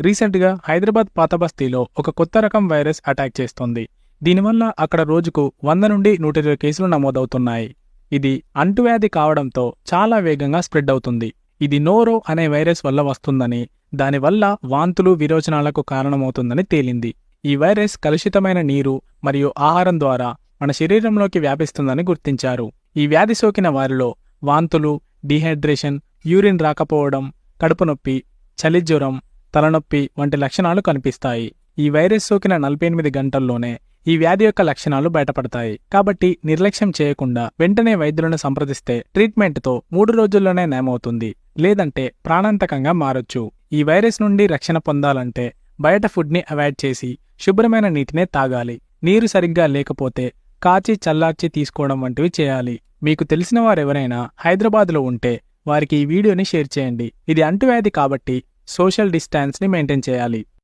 రీసెంట్గా హైదరాబాద్ పాతబస్తీలో ఒక కొత్త రకం వైరస్ అటాక్ చేస్తోంది. దీనివల్ల అక్కడ రోజుకు వంద నుండి నూట ఇరవై కేసులు నమోదవుతున్నాయి. ఇది అంటువ్యాధి కావడంతో చాలా వేగంగా స్ప్రెడ్ అవుతుంది. ఇది నోరో అనే వైరస్ వల్ల వస్తుందని దానివల్ల వాంతులు విరోచనాలకు కారణమవుతుందని తేలింది. ఈ వైరస్ కలుషితమైన నీరు మరియు ఆహారం ద్వారా మన శరీరంలోకి వ్యాపిస్తుందని గుర్తించారు. ఈ వ్యాధి సోకిన వారిలో వాంతులు డీహైడ్రేషన్ యూరిన్ రాకపోవడం కడుపు నొప్పి చలి జ్వరం తలనొప్పి వంటి లక్షణాలు కనిపిస్తాయి. ఈ వైరస్ సోకిన నలభై ఎనిమిది గంటల్లోనే ఈ వ్యాధి యొక్క లక్షణాలు బయటపడతాయి. కాబట్టి నిర్లక్ష్యం చేయకుండా వెంటనే వైద్యులను సంప్రదిస్తే ట్రీట్మెంట్తో మూడు రోజుల్లోనే నయమవుతుంది. లేదంటే ప్రాణాంతకంగా మారొచ్చు. ఈ వైరస్ నుండి రక్షణ పొందాలంటే బయట ఫుడ్ని అవాయిడ్ చేసి శుభ్రమైన నీటినే తాగాలి. నీరు సరిగ్గా లేకపోతే కాచి చల్లార్చి తీసుకోవడం వంటివి చేయాలి. మీకు తెలిసిన వారెవరైనా హైదరాబాద్లో ఉంటే వారికి ఈ వీడియోని షేర్ చేయండి. ఇది అంటువ్యాధి కాబట్టి సోషల్ డిస్టాన్స్ని మెయింటైన్ చేయాలి.